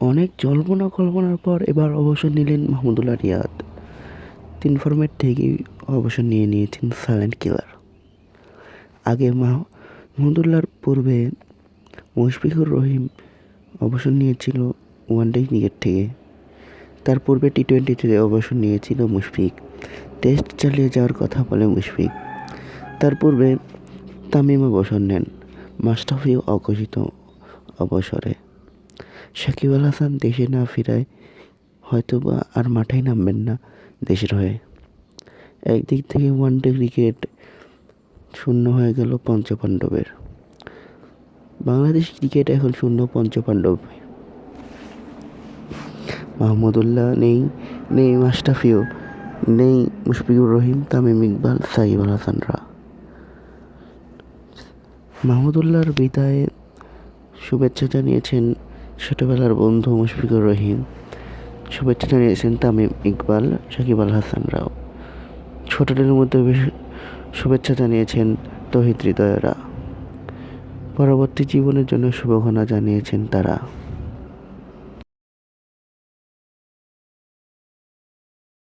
অনেক জল্পনা কল্পনার পর এবার অবসর নিলেন মাহমুদুল্লাহ রিয়াদ। তিন ফর্মেট থেকেই অবসর নিয়ে নিয়েছেন সাইলেন্ট কিলার। আগে মাহমুদুল্লাহর পূর্বে মুশফিকুর রহিম অবসর নিয়েছিল ওয়ানডে ক্রিকেট থেকে। তার পূর্বে টি টোয়েন্টিতে অবসর নিয়েছিল মুশফিক। টেস্ট চালিয়ে যাওয়ার কথা বলে মুশফিক। তার পূর্বে তামিম অবসর নেন মাস্টাফিও অঘোষিত অবসরে। সাকিব আল হাসান দেশে না ফিরায় হয়তো বা আর মাঠেই নামবেন না দেশের হয়ে। একদিক থেকে ওয়ানডে ক্রিকেট শূন্য হয়ে গেল পঞ্চপাণ্ডবের। বাংলাদেশ ক্রিকেট এখন শূন্য পঞ্চপাণ্ডব। মাহমুদুল্লাহ নেই নেই মাস্টাফিও নেই মুশফিকুর রহিম, তামিম ইকবাল, সাকিব আল হাসানরা। মাহমুদুল্লাহর বিদায়ে শুভেচ্ছা জানিয়েছেন ছোটোবেলার বন্ধু মুশফিকুর রহিম শুভেচ্ছা জানিয়েছেন তামিম ইকবাল, সাকিব আল হাসান রাও। ছোটদের মধ্যে শুভেচ্ছা জানিয়েছেন তহিদ হৃদয়রা। পরবর্তী জীবনের জন্য শুভকামনা জানিয়েছেন তারা।